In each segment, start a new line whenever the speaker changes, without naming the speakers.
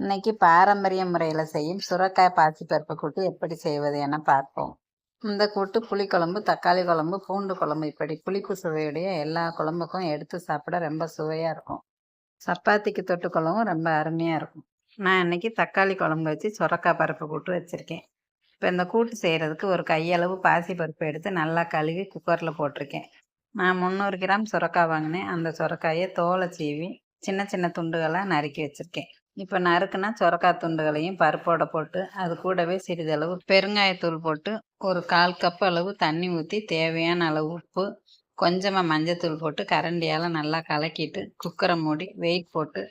இன்னைக்கு பாரம்பரிய முறையில் செய்யும் சுரக்காய் பாசிப்பருப்பு கூட்டு எப்படி செய்வது என பார்ப்போம். இந்த கூட்டு புளிக்குழம்பு தக்காளி குழம்பு பூண்டு குழம்பு இப்படி புளிப்பு சுவையுடைய எல்லா குழம்புக்கும் எடுத்து சாப்பிட ரொம்ப சுவையாக இருக்கும். சப்பாத்திக்கு தொட்டுக்குழம்பும் ரொம்ப அருமையாக இருக்கும். நான் இன்னைக்கு தக்காளி குழம்பு வச்சு சுரக்காய் பருப்பு கூட்டு வச்சுருக்கேன். இப்போ இந்த கூட்டு செய்கிறதுக்கு ஒரு கையளவு பாசி பருப்பு எடுத்து நல்லா கழுவி குக்கரில் போட்டிருக்கேன். நான் முந்நூறு கிராம் சுரக்காய் வாங்கினேன். அந்த சுரக்காயை தோலை சீவி சின்ன சின்ன துண்டுகளாக நறுக்கி வச்சுருக்கேன். இப்போ நறுக்குனா சுரக்காய் துண்டுகளையும் பருப்போட போட்டு அது கூடவே சிறிதளவு பெருங்காயத்தூள் போட்டு ஒரு கால் கப் அளவு தண்ணி ஊற்றி தேவையான அளவு உப்பு கொஞ்சமாக மஞ்சத்தூள் போட்டு கரண்டியால் நல்லா கலக்கிட்டு குக்கரை மூடி வெயிட் போட்டு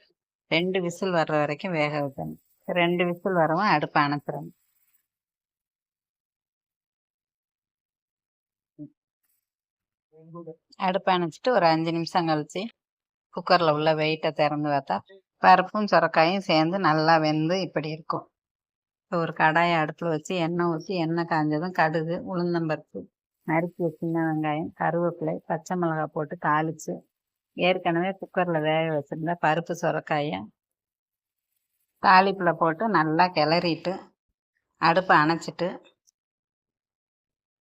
ரெண்டு விசில் வர்ற வரைக்கும் வேக வைக்கணும். ரெண்டு விசில் வரவும் அடுப்பை அணைச்சிடணும். அடுப்பை அணைச்சிட்டு ஒரு அஞ்சு நிமிஷம் கழிச்சு குக்கரில் உள்ள வெயிட்டை திறந்து பார்த்தா பருப்பும் சுரக்காயும் சேர்ந்து நல்லா வெந்து இப்படி இருக்கும். இப்போ ஒரு கடாயை அடுப்பில் வச்சு எண்ணெய் ஊற்றி எண்ணெய் காஞ்சதும் கடுகு உளுந்தம்பருப்பு நறுக்கி சின்ன வெங்காயம் கருவேப்பிலை பச்சை மிளகாய் போட்டு தாளித்து ஏற்கனவே குக்கரில் வேக வச்சுருந்தா பருப்பு சுரக்காயை தாளிப்பில் போட்டு நல்லா கிளறிட்டு அடுப்பை அணைச்சிட்டு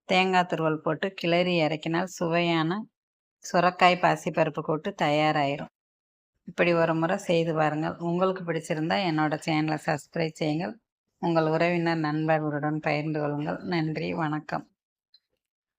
தேங்காய் துருவல் போட்டு கிளறி இறக்கினால் சுவையான சுரக்காய் பாசிப்பருப்பு கூட்டு தயாராகிரும் இப்படி ஒரு முறை செய்து பாருங்கள். உங்களுக்கு பிடிச்சிருந்தா என்னோட சேனலை சப்ஸ்கிரைப் செய்யுங்கள். உங்கள் உறவினர் நண்பர்களுடன் பகிர்ந்து கொள்ளுங்கள். நன்றி வணக்கம்.